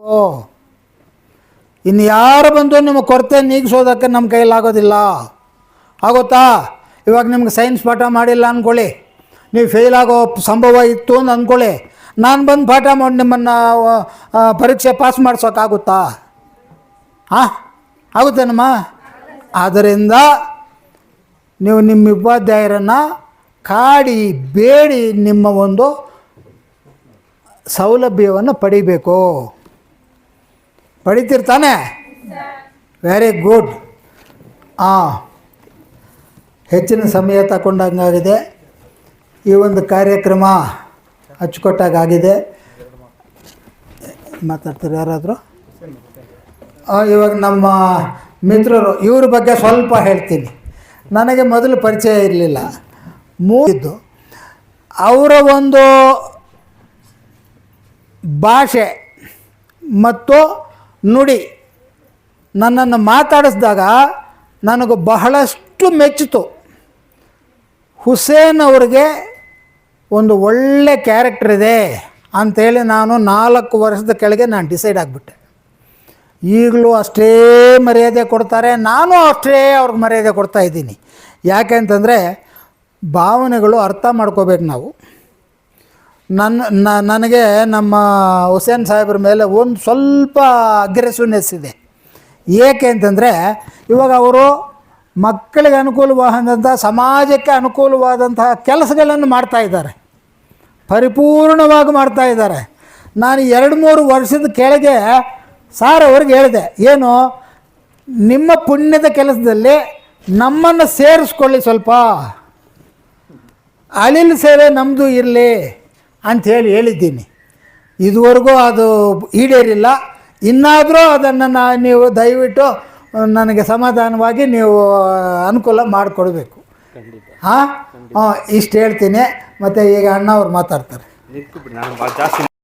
ಓ. ಇನ್ನು ಯಾರು ಬಂದು ನಿಮ್ಮ ಕೊರತೆ ನೀಗಿಸೋದಕ್ಕೆ ನಮ್ಮ ಕೈಲಾಗೋದಿಲ್ಲ ಆಗುತ್ತಾ? ಇವಾಗ ನಿಮ್ಗೆ ಸೈನ್ಸ್ ಪಾಠ ಮಾಡಿಲ್ಲ ಅಂದ್ಕೊಳ್ಳಿ. ನೀವು ಫೇಲ್ ಆಗೋ ಸಂಭವ ಇತ್ತು ಅಂತ ಅಂದ್ಕೊಳ್ಳಿ. ನಾನು ಬಂದು ಪಾಠ ಮಾಡಿ ನಿಮ್ಮನ್ನು ಪರೀಕ್ಷೆ ಪಾಸ್ ಮಾಡಿಸೋಕ್ಕಾಗುತ್ತಾ? ಹಾಂ ಆಗುತ್ತೇನಮ್ಮ? ಆದ್ದರಿಂದ ನೀವು ನಿಮ್ಮ ಉಪಾಧ್ಯಾಯರನ್ನು ಕಾಡಿ ಬೇಡಿ ನಿಮ್ಮ ಒಂದು ಸೌಲಭ್ಯವನ್ನು ಪಡಿಬೇಕು. ಪಡಿತಿರ್ತಾನೆ ವೆರಿ ಗುಡ್ ಹಾಂ ಹೆಚ್ಚಿನ ಸಮಯ ತಗೊಂಡಂಗಾಗಿದೆ ಈ ಒಂದು ಕಾರ್ಯಕ್ರಮ ಅಚ್ಚುಕಟ್ಟಾಗಿದೆ ಮಾತಾಡ್ತಾರೆ ಯಾರಾದರೂ? ಇವಾಗ ನಮ್ಮ ಮಿತ್ರರು, ಇವ್ರ ಬಗ್ಗೆ ಸ್ವಲ್ಪ ಹೇಳ್ತೀನಿ. ನನಗೆ ಮೊದಲು ಪರಿಚಯ ಇರಲಿಲ್ಲ. ಮೂಗಿದ್ದು ಅವರ ಒಂದು ಭಾಷೆ ಮತ್ತು ನುಡಿ, ನನ್ನನ್ನು ಮಾತಾಡಿಸಿದಾಗ ನನಗೆ ಬಹಳಷ್ಟು ಮೆಚ್ಚಿತು. ಹುಸೇನ್ ಅವ್ರಿಗೆ ಒಂದು ಒಳ್ಳೆ ಕ್ಯಾರೆಕ್ಟರ್ ಇದೆ ಅಂಥೇಳಿ ನಾನು ನಾಲ್ಕು ವರ್ಷದ ಕೆಳಗೆ ನಾನು ಡಿಸೈಡ್ ಆಗಿಬಿಟ್ಟೆ. ಈಗಲೂ ಅಷ್ಟೇ ಮರ್ಯಾದೆ ಕೊಡ್ತಾರೆ, ನಾನು ಅಷ್ಟೇ ಅವ್ರಿಗೆ ಮರ್ಯಾದೆ ಕೊಡ್ತಾ ಇದ್ದೀನಿ. ಯಾಕೆ ಅಂತಂದರೆ ಭಾವನೆಗಳು ಅರ್ಥ ಮಾಡ್ಕೋಬೇಕು ನಾವು. ನನ್ನ ನನಗೆ ನಮ್ಮ ಹುಸೇನ್ ಸಾಹೇಬ್ರ ಮೇಲೆ ಒಂದು ಸ್ವಲ್ಪ ಅಗ್ರೆಸಿವ್ನೆಸ್ ಇದೆ. ಏಕೆ ಅಂತಂದರೆ, ಇವಾಗ ಅವರು ಮಕ್ಕಳಿಗೆ ಅನುಕೂಲವಾದಂಥ ಸಮಾಜಕ್ಕೆ ಅನುಕೂಲವಾದಂತಹ ಕೆಲಸಗಳನ್ನು ಮಾಡ್ತಾ ಇದ್ದಾರೆ. ಪರಿಪೂರ್ಣವಾಗಿ ಮಾಡ್ತಾ ಇದ್ದಾರೆ. ನಾನು ಎರಡು ಮೂರು ವರ್ಷದ ಕೆಳಗೆ ಸಾರ್ ಅವ್ರಿಗೆ ಹೇಳಿದೆ, ಏನು, ನಿಮ್ಮ ಪುಣ್ಯದ ಕೆಲಸದಲ್ಲಿ ನಮ್ಮನ್ನು ಸೇರಿಸ್ಕೊಳ್ಳಿ ಸ್ವಲ್ಪ. ಅಳಿಲ್ ಸೇವೆ ನಮ್ಮದು ಇರಲಿ. ಅಂಥೇಳಿ ಹೇಳಿದ್ದೀನಿ. ಇದುವರೆಗೂ ಅದು ಈಡೇರಿಲ್ಲ. ಇನ್ನಾದರೂ ಅದನ್ನು ನಾ ನೀವು ದಯವಿಟ್ಟು ನನಗೆ ಸಮಾಧಾನವಾಗಿ ನೀವು ಅನುಕೂಲ ಮಾಡಿಕೊಡ್ಬೇಕು. ಹಾಂ ಹಾಂ ಇಷ್ಟು ಹೇಳ್ತೀನಿ. ಮತ್ತು ಈಗ ಅಣ್ಣ ಅವ್ರು ಮಾತಾಡ್ತಾರೆ